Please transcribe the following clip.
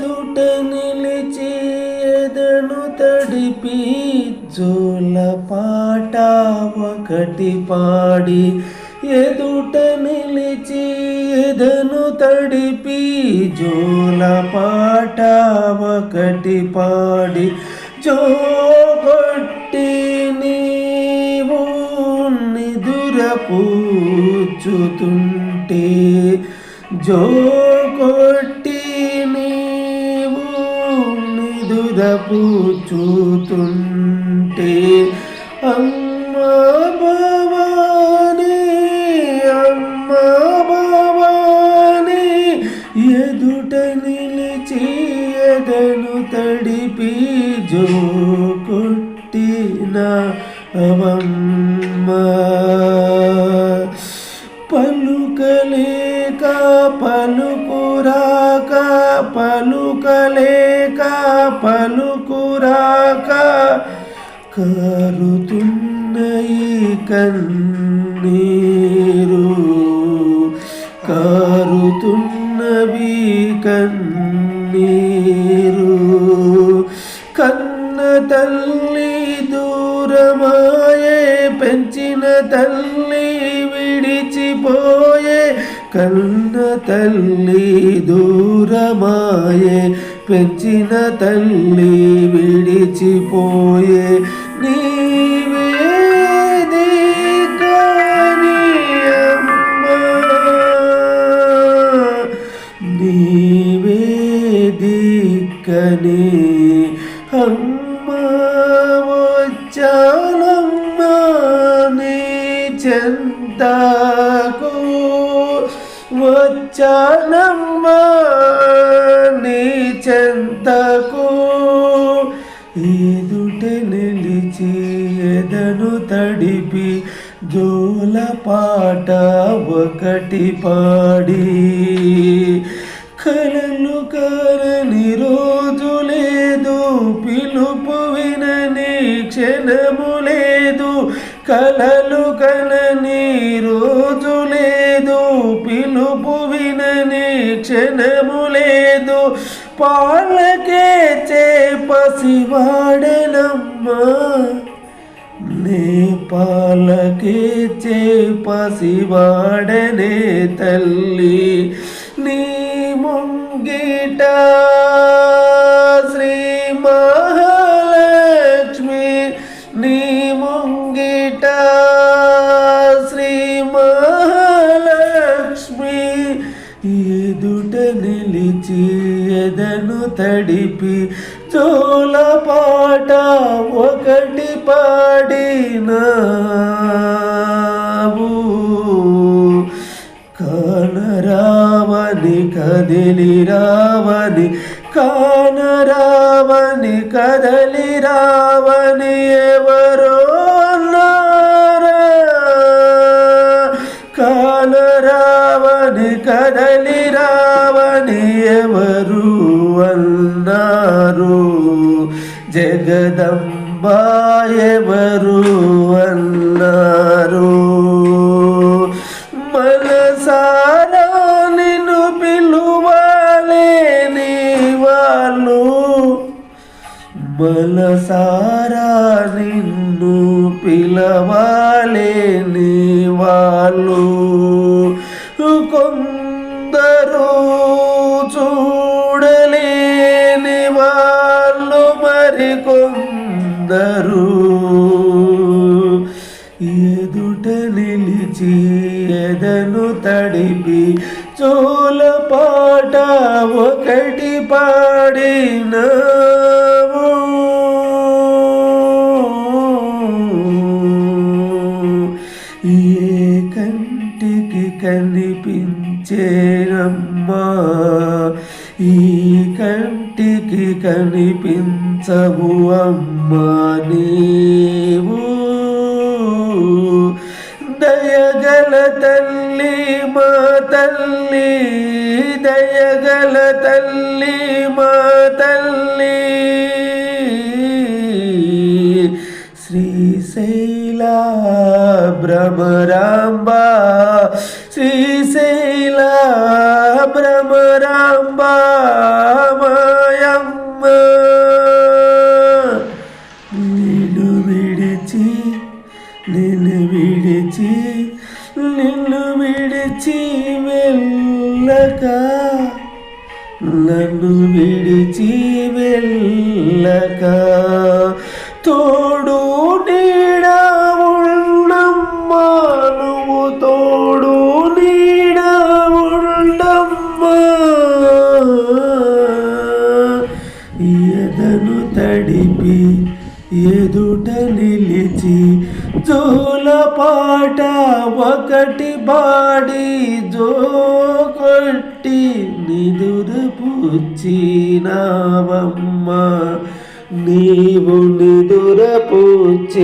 ఎదుట నిలిచి ఎదను తడిపి జోల పాట ఒకటి పాడి ఎదుట నిలిచి ఎదను తడిపి జోల పాట ఒకటి పాడి జోగొట్టి నీవు నిదుర జో నిదుర అమ్మ భవాని అమ్మ భవాని ఎదుట నిలిచి ఎదను తడిపి జో కొట్టిన అవమ్మ. పలుకలేక పలుక కారుతున్నయి కన్నీరు కారుతున్నవి కన్నీరు కన్న తల్లి దూరమాయే పెంచిన తల్లి విడిచిపోయే కన్న తల్లి దూరమాయే పెంచిన తల్లి విడిచిపోయే నీవే అమ్మా నీవే నీ చెంతకు వచ్చానమ్మ నీ చెంతకు ఎదుట నిలిచి ఎదను తడిపి జోల పాట ఒకటి పాడి. కలలు కరని రోజు లేదు పిలుపు వినని క్షణము లేదు. కలలు కనని రోజు లేదు పిలుపు వినని క్షణము లేదు. పాలకే చేపసివాడనమ్మా నే పాలకే చేపసివాడనే తల్లి. నీ ముంగిట శ్రీమా తడిపి జోల పాట ఒకటి పాడినావు. కానరావని కదిలి రావని కానరావని కదలి రావని ఎవరో కానరావని కదలి అన్నారు జగదంబ ఎవరు అన్నారు. మనసారా నిన్ను పిలువాలేని వాళ్ళు. మనసారా నిన్ను వాళ్ళు. ఎదను తడిపి చోల పాట ఒకటి పాడినావు ఏ కంటికి కనిపించేనమ్మా ఈ కంటికి కనిపించవు అమ్మా నీవు. తల్లి మా తల్లి దయగల తల్లి మా తల్లి. శ్రీశైల భ్రమరాంబ శ్రీశైల భ్రమరాంబ మాయమ్మ. నేను విడిచి నేను విడిచి నిన్ను విడిచి వెళ్ళక నన్ను విడిచి వెళ్ళక. తోడు నీడ ఉండమ్మా నువ్వు తోడు నీడ ఉండమ్మా ఎదను తడిపి ఎదుట నిలిచి జోల పాట ఒకటి బాడి జో కొట్టి నిదురు పుచ్చినావమ్మ నీవు నిదుర పుచ్చినావమ్మ